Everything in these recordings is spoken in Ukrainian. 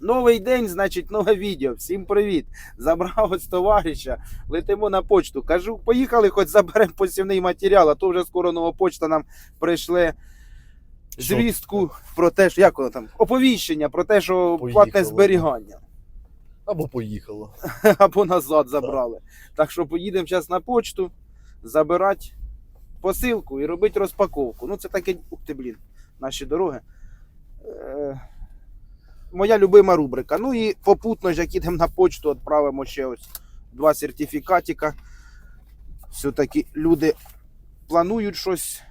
Новий день, значить, нове відео. Всім привіт. Забрав ось товариша, летимо на почту. Кажу, поїхали, хоч заберемо посівний матеріал, а то вже скоро нова почта нам прийшле Що? звістку про те, що як воно там, оповіщення про те, що Поїхало. платне зберігання. Або поїхало. або назад забрали. Так що поїдемо зараз на почту забирати посилку і робити розпаковку. Ну, це таке, ух ти, блін, наші дороги. Е, моя любима рубрика. Ну і попутно ж, як їдемо на почту, відправимо ще ось два сертифікатика. Все-таки люди планують щось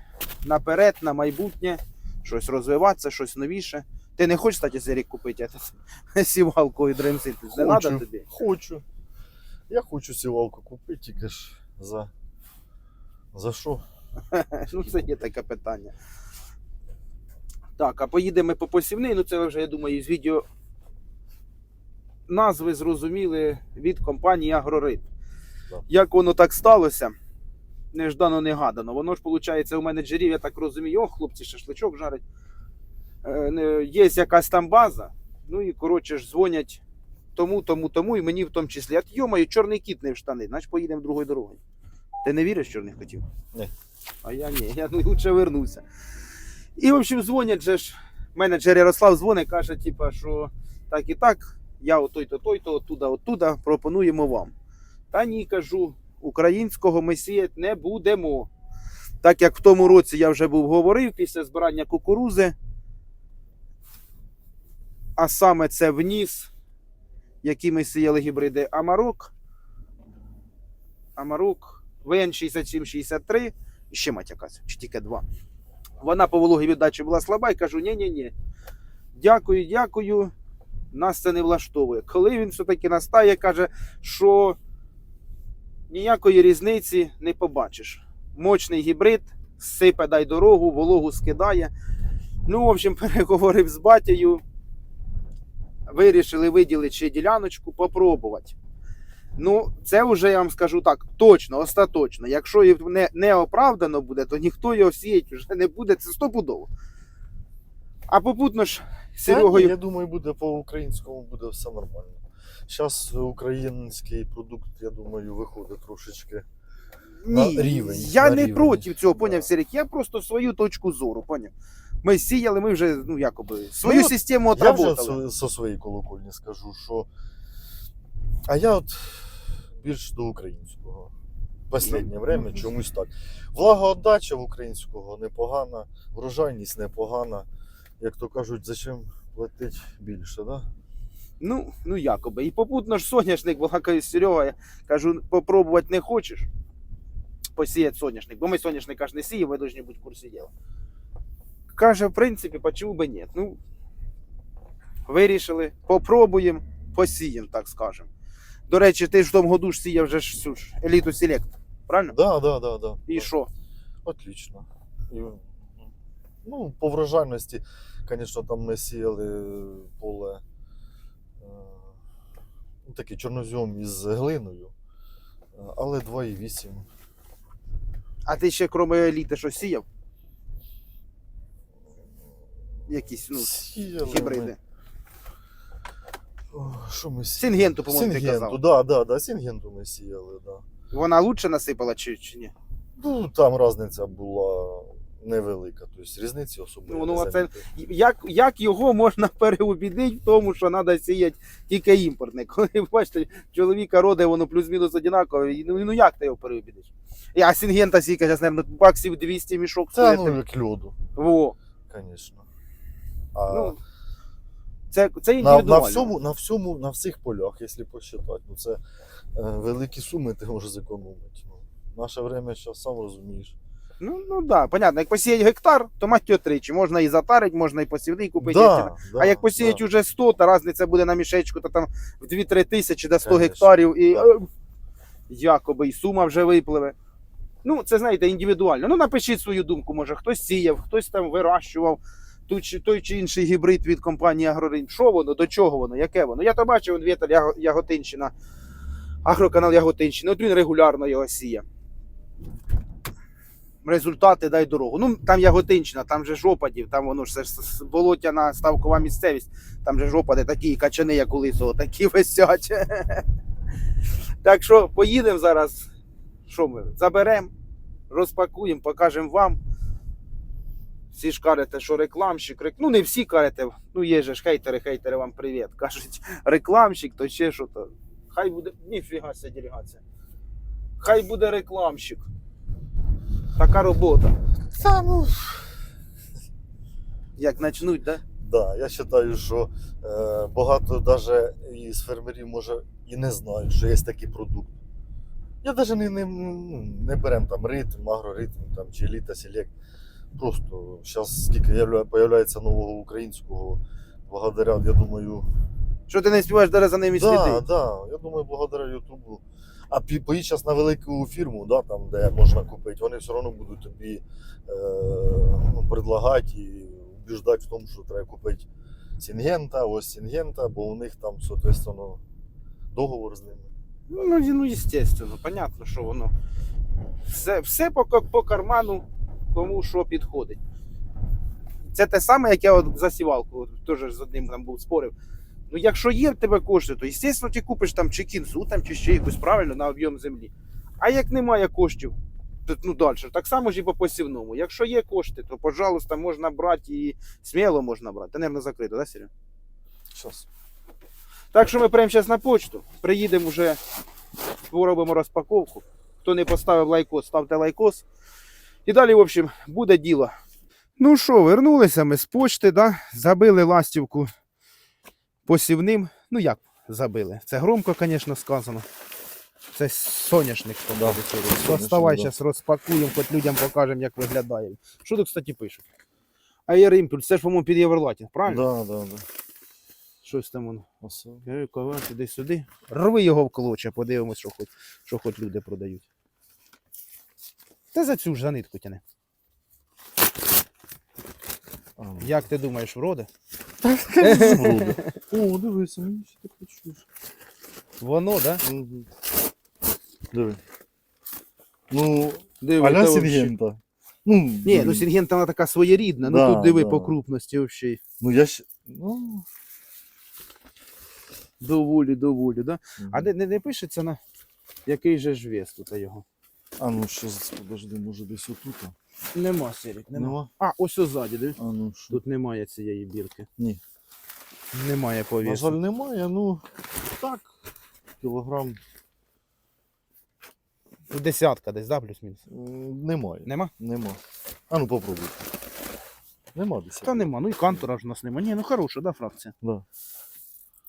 наперед, на майбутнє, щось розвиватися, щось новіше. Ти не хочеш, кстати, Зерік купити сівалку і дремсити? Не треба тобі? Хочу. Я хочу сівалку купити, тільки ж за. За що? Ну, це є таке питання. Так, а поїдемо по посівний. Ну, це ви вже, я думаю, з відео назви зрозуміли від компанії Агрорит. Як воно так сталося? Неждано негадано. Воно ж, виходить, у менеджерів, я так розумію, о, хлопці шашличок жарять. Е, Є якась там база. Ну і коротше ж дзвонять тому, тому, тому, і мені в тому числі. А йомаю, чорний кіт не в штани, значить поїдемо другою дорогою. Ти не віриш чорних котів? Ні. А я ні, я лучше вернуся. І, в общем, дзвонять же ж. Менеджер Ярослав дзвонить, каже, типа, що так і так, я отой-то, той-то, оттуда, оттуда пропонуємо вам. Та ні, кажу, українського ми сіяти не будемо. Так як в тому році я вже був говорив після збирання кукурузи, а саме це вніс, які ми сіяли гібриди Амарок, Амарук, ВН6763, і ще мать якась, чи тільки два. Вона по вологій віддачі була слаба і кажу: ні-ні-ні. Дякую, дякую. Нас це не влаштовує. Коли він все-таки настає, каже, що ніякої різниці не побачиш. Мощний гібрид, сипе дай дорогу, вологу скидає. Ну, в общем, переговорив з батєю. Вирішили виділити ще діляночку, попробувати. Ну, це вже я вам скажу так, точно, остаточно. Якщо і не, не оправдано буде, то ніхто його сіять вже не буде, це стопудово. А попутно ж Серегою. я думаю, буде по-українському буде все нормально. Зараз український продукт, я думаю, виходить трошечки. Ні, на рівень, я на не рівень. проти цього, Да. поняв Серік. Я просто свою точку зору, поняв. Ми сіяли, ми вже, ну якоби, свою Ну, систему Я вже отработали. со, со своєї колокольні скажу, що. А я от більш до українського. Останнє Ну, время ну, чомусь так. Влагоотдача в українського непогана, врожайність непогана. Як то кажуть, зачем платить більше, да? Ну, ну якоби. І попутно ж соняшник, з Серега, я кажу, попробувати не хочеш. Посіяти соняшник, бо ми соняшник аж не сіємо, ви повинні бути в курсі діла. Каже, в принципі, почему би ні. Ну, вирішили, попробуємо, посіємо, так скажемо. До речі, ти ж в тому году ж сіяв вже ж цю ж еліту Селект, правильно? Да, да, да, да. І що? Отлично. І, ну, по врожайності, звісно, там ми сіяли поле е, ну, такий чорнозьом із глиною, е, але 2,8. А ти ще, крім еліти, що сіяв? Якісь, ну, Сіяли гібриди. Ми... О, Що ми сіяли? Сингенту, по-моєму, ти казав. да, да, да, Сингенту ми сіяли, да. Вона лучше насипала чи, чи ні? Ну, там різниця була невелика, тобто різниці особливо. Ну, ну, не а це- замітив. Як, як його можна переубідити в тому, що треба сіяти тільки імпортне? Коли бачите, чоловіка роде, воно плюс-мінус однакове. і, Ну, ну як ти його переубідиш? І, А Сінгента сіка, зараз, мабуть, баксів 200 мішок Це стоїть. ну як льоду, Во. звісно. А Ну, це, це на, індивідуально. на, всьому, на всьому, на всіх полях, якщо посчитати, ну це е, великі суми ти можеш зекономити. Ну, наше время зараз сам розумієш. Ну, ну да, понятно. Як посіять гектар, то мать його тричі. Можна і затарити, можна і посівний купити. Да, да, а як посіять да. уже 100, то різниця буде на мішечку, то там в 2-3 тисячі до 100 Конечно. гектарів, і Да. е, якоби і сума вже випливе. Ну, це знаєте, індивідуально. Ну, напишіть свою думку, може, хтось сіяв, хтось там вирощував той чи, інший гібрид від компанії Агрорин. Що воно, до чого воно, яке воно? Я то бачив, он Віталь Яготинщина, агроканал Яготинщина, от він регулярно його сіє. результати, дай дорогу. Ну, там Яготинщина, там же ж опадів, там воно ж це ж болотяна ставкова місцевість, там же ж опади такі качани, як у лисого, такі висять. Так що поїдемо зараз. Що ми? Заберемо, розпакуємо, покажемо вам. Всі ж кажете, що рекламщик, рек... ну не всі кажете, ну є же ж хейтери, хейтери вам привіт. Кажуть, рекламщик, то ще що то. Хай буде. Ніфіга ся делегація. Хай буде рекламщик. Така робота. Та, ну, Як начнуть, да? да, я вважаю, що е, багато даже із фермерів може і не знають, що є такий продукт. Я навіть не, не, ну, не берем там ритм, агроритм там, чи еліта, селект. Просто зараз скільки явля- появляється нового українського, благодаря, я думаю, Що ти не співаєш зараз за ними сліди? да, я думаю, благодаря Ютубу. А поїдь зараз на велику фірму, да, там, де можна купити, вони все одно будуть тобі е, ну, предлагати і убіждати в тому, що треба купити Сінгента, ось Сінгента, бо у них там, соответственно, договор з ними. Ну, ну, естественно, понятно, що воно. Все, все по, по карману, кому що підходить. Це те саме, як я от за сівалку, теж з одним там був спорив. Ну, якщо є в тебе кошти, то, звісно, ти купиш там чи кінцу, там, чи ще якусь правильно на об'єм землі. А як немає коштів, то ну далі. Так само ж і по посівному. Якщо є кошти, то, пожалуйста, можна брати і сміло можна брати. Та, мабуть, закрито, да, Серега? Щас. Так що ми прямо зараз на почту. Приїдемо вже, робимо розпаковку. Хто не поставив лайкос, ставте лайкос. І далі, в общем, буде діло. Ну що, вернулися ми з почти, да? забили ластівку посівним. Ну як забили? Це громко, звісно, сказано. Це соняшник. Да, Доставай, да. зараз розпакуємо, хоч людям покажемо, як виглядає. Що тут, кстати, пишуть? Impulse, це ж, по-моєму, під Єверлатінг, правильно? Да, да, да. Щось там воно. Ось. Бери ковен туди сюди. Рви його в клоча, подивимось, що хоч, що хоч люди продають. Та за цю ж за нитку тяне. Як ти думаєш, вроде? О, дивися, мені ще так чуєш. Воно, да? Диви. Ну, Диви, аля та вообще- Сінгента. Ну, Ні, ну Сінгента вона така своєрідна, ну Да, тут диви да. по крупності взагалі. Ну я ж. Ну. Доволі, доволі, да? А не, не, не пишеться на який же ж вес тут його? А ну що подожди, може десь отут. Нема, Серік, нема. Нема? А, ось озаді, дивись. А ну що? Тут немає цієї бірки. Ні. Немає по На жаль, немає, ну так. Кілограм Десятка десь, да, плюс-мінус? немає. Нема? Нема. А ну попробуй. Нема десь. Та нема, ну і кантора ж у нас нема. Ні, ну хороша, да, фракція. Да.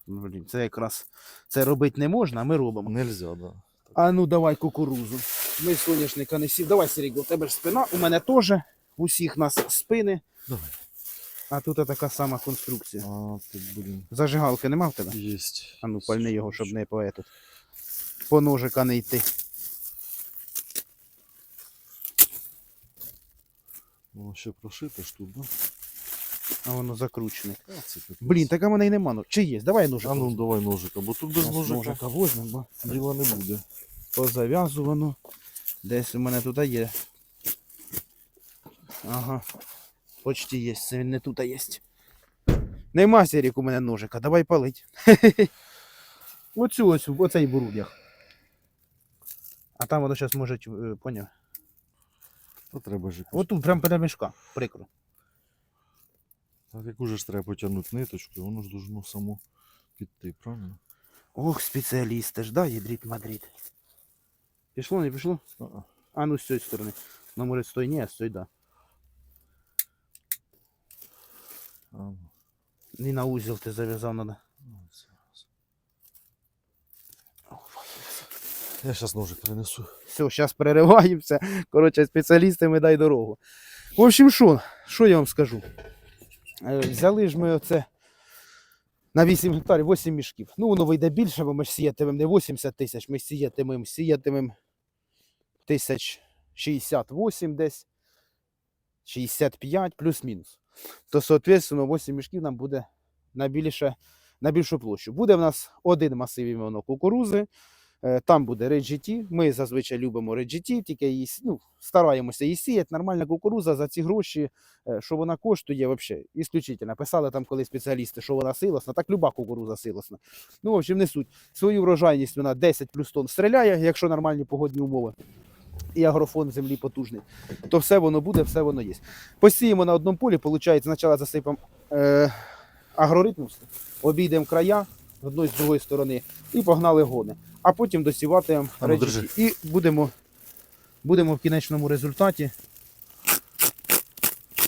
Ну, Блін, це якраз це робити не можна, а ми робимо. Нельзя, да. А ну давай кукурузу. Ми соняшника не сів. Давай, Серега, у тебе ж спина, у мене теж. У всіх нас спини. Давай. А тут така сама конструкція. А, тут, блін, Зажигалки нема в тебе? єсть. А ну пальни його, щоб не по етот. По ножика не йти. Ну, ще прошити ж тут, да? А воно закручене. А, це капець. Блін, так а мене й нема. Ну, чи є? Давай ножик. А ну давай ножика, бо тут без ножика, ножика возьмемо. бо діла не буде. Позав'язувано. Десь у мене тут є. Ага. Почти є. Це він не тут є. Нема Серік у мене ножика, давай палить. Оцю ось, оцей бурудях. А там воно зараз може, е, поняв. Та треба ж якось. Отут прям перед мішка, прикро. Так яку же ж треба потягнути ниточку, воно ж должно само піти, правильно? Ох, спеціалісти ж, да, ядріть Мадрид. Пішло, не пішло? А ну з цієї сторони. Ну, може, з тої ні, а цієї да. А, ну, на узел ти зав'язав надо. ну. Я зараз ножик принесу. Все, зараз перериваємося. Коротше, спеціалістами дай дорогу. В общем, що? Що я вам скажу? Е, Взяли ж ми оце на 8 гектарів 8 мішків. Ну, воно вийде більше, бо ми ж сіятимемо не 80 тисяч, ми сіятимемо, сіятимемо тисяч 68 десь. 65 плюс-мінус. То, соответственно, 8 мішків нам буде на, на більшу площу. Буде в нас один масив іменно кукурузи, Е, Там буде Red. Ми зазвичай любимо Red тільки її ну, стараємося її сіяти. Нормальна кукуруза за ці гроші, е, що вона коштує, взагалі, ісключительно. Писали там коли спеціалісти, що вона силосна, так люба кукуруза силосна. Ну, в общем, не суть. Свою врожайність вона 10 плюс тонн стріляє, якщо нормальні погодні умови. І агрофон землі потужний, то все воно буде, все воно є. Посіємо на одному полі, виходить, спочатку засипемо е, агроритмус, обійдемо края з одної з другої сторони і погнали гони. А потім досіватимемо А ну, речі. І будемо, будемо в кінечному результаті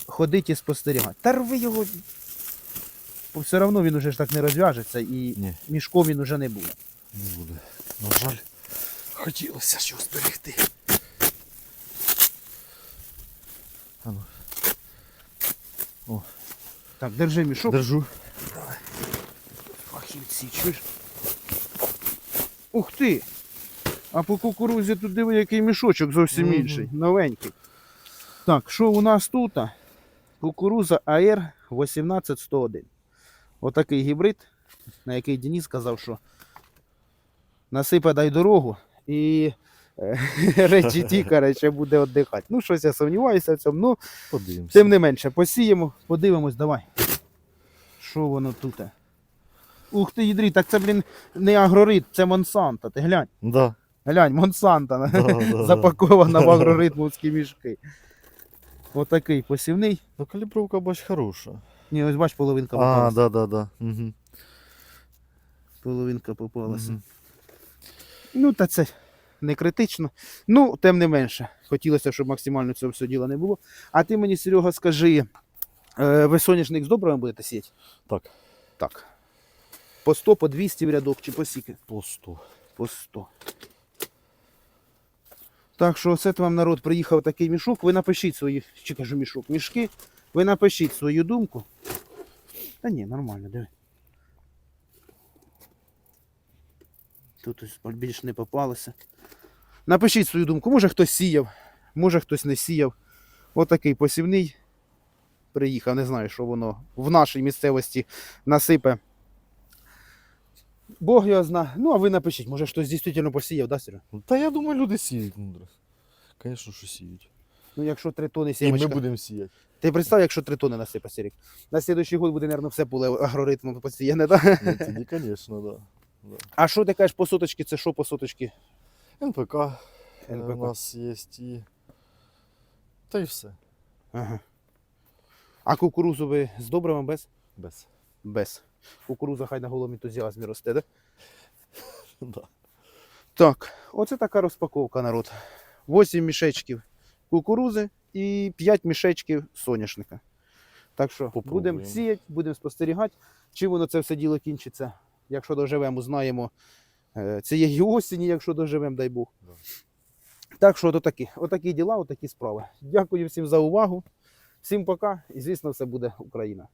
ходити і спостерігати. Та рви його. Бо все одно він уже ж так не розв'яжеться і Ні. мішком він уже не буде. Не буде. На жаль, хотілося щось зберегти. Ану, Так, держи мішок. держу. Фахівці, чуєш? Ух ти! А по кукурузі тут диви, який мішочок зовсім Мгм. інший, новенький. Так, що у нас тут? Кукуруза АР 18101. Отакий гібрид, на який Денис сказав, що насипе дай дорогу і речі ті, коротше, буде віддихати. Ну, щось я сумніваюся в цьому. Ну, Подивимося. Тим не менше, посіємо, подивимось, давай. Що воно тут? Ух ти, їдрі, так це, блін, не агрорит, це Монсанто. Ти глянь, Да. глянь, Монсанто Да, да, да. запакована в агроритмовські мішки. Отакий посівний. Ну, калібровка, бач, хороша. Ні, ось бач, половинка А, попалася. да, да, да. Угу. Половинка попалася. Мгм. Ну, та це не критично. Ну, тим не менше. Хотілося, щоб максимально цього всього діла не було. А ти мені, Серега, скажи, е, ви соняшник з добривом будете сіяти? Так, Так. По 100, по 200 в рядок чи по скільки? по 100. По 100. Так що це вам народ приїхав такий мішок. Ви напишіть свої, чи кажу мішок, мішки. Ви напишіть свою думку. Та ні, нормально, диви. Тут ось більш не попалося. Напишіть свою думку. Може хтось сіяв, може хтось не сіяв. Отакий посівний. Приїхав, не знаю, що воно в нашій місцевості насипе. Бог його зна. Ну, а ви напишіть, може хтось дійсно посіяв, да, Серега? Та я думаю, люди сіють мудро. Звісно, що сіють. Ну, якщо три тони І ми будемо сіяти. Ти представ, якщо три тони насипе, Сірік. На слідуючий год буде, мабуть, все поле агроритмом посіяне, да? Ну, тоді, звісно, да. да. А що ти кажеш по соточки, це що по соточки? НПК, е, НПК. у нас є і. Та й все. Ага. А кукурузу ви з добривом без? Без. Без. Кукуруза хай на голому ентузіазмі росте, да? Да. Так, оце така розпаковка, народ. 8 мішечків кукурузи і 5 мішечків соняшника. Так що будемо сіяти, будемо спостерігати, чи воно це все діло кінчиться. Якщо доживемо, знаємо цієї осені, якщо доживемо, дай Бог. Да. Так що отакі, отакі діла, отакі справи. Дякую всім за увагу. Всім пока і звісно, все буде Україна.